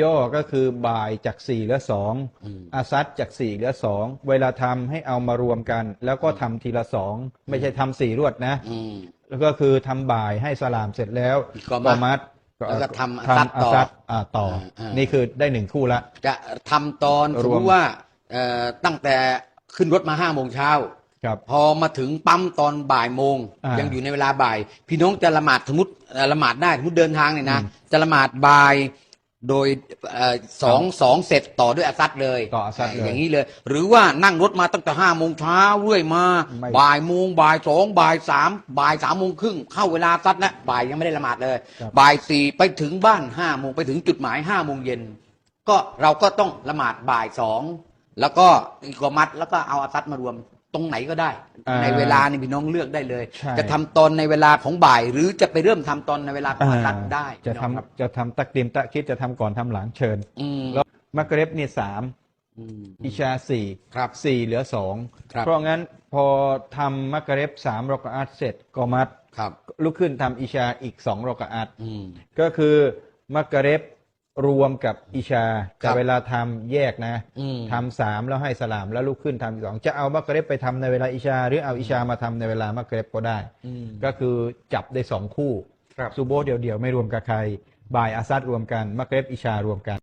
ย่อก็คือบ่ายจากสี่เหลือสองอืมอาซัดจากสี่เหลือสองเวลาทำให้เอามารวมกัน แล้วก็ทำทีละสองไม่ใช่ทำสี่รวดนะอืมแล้วก็คือทำบ่ายให้สลามเสร็จแล้วก็มัดมัดแล้วก็ทำอาซัดทำต่อซัดอ่าต่ออาอ่านี่คือได้หนึ่งคู่ละจะทำตอนรสมวมมติว่าเอ่อตั้งแต่ขึ้นรถมาห้าโมงเช้าครับพอมาถึงปั๊มตอนบ่ายโมงอ่ายัยังอยู่ในเวลาบ่าย พี่น้องจะละหมาดสมมติเอ่อละหมาดได้สมมติเดินทางเนี่ยนะอืมจะละหมาดบ่าย โดยเอ่อสองสองเสร็จต่อด้วยอาซัดเลยต่ออาซัดเลยอย่างนี้เลย หรือว่านั่งรถมาตั้งแต่ห้าโมงเช้าเรื่อยมา ไม่ บ่ายโมงบ่ายสองบ่ายสามบ่ายสามโมงครึ่งเข้าเวลาซัดนะบ่ายยังไม่ได้ละหมาดเลยครับบ่ายสี่ไปถึงบ้านห้าโมงไปถึงจุดหมายห้าโมงเย็นก็เราก็ต้องละหมาดบ่ายสองแล้วก็อีกกมัดแล้วก็เอาอาซัดมารวม ตรงไหนก็ได้ อ่าในเวลานี่พี่น้องเลือกได้เลย ใช่ จะทำตอนในเวลาของบ่าย หรือจะไปเริ่มทำตอนในเวลาของอาซัดได้จะพี่น้ทำองครับจะทำตักดิมตะคิดจะทำก่อนทำหลังเชิญ อืมแล้วมักเร็บนี่สามอืม อิชาสี่ครับสี่เหลือสองครับ เพราะงั้นพอทำมักเร็บสามรอกะอัตเสร็จก็มัดครับ ลุกขึ้นทำอิชาอีกสองรอกะอัตอืม ก็คือมักเร็บ รวมกับอิชาครัแต่บเวลาทำแยกนะอืมทำสามแล้วให้สลามแล้วลุกขึ้นทำอีกสองจะเอามักเร็บไปทำในเวลาอิชา หรือเอาอิชามาทำในเวลามักเร็บก็ได้อืมก็คือจับได้สองคู่ครับซูโบเดี่ยวๆไม่รวมกับใครบ่ายอาซัดรวมกันมักเร็บอิชารวมกัน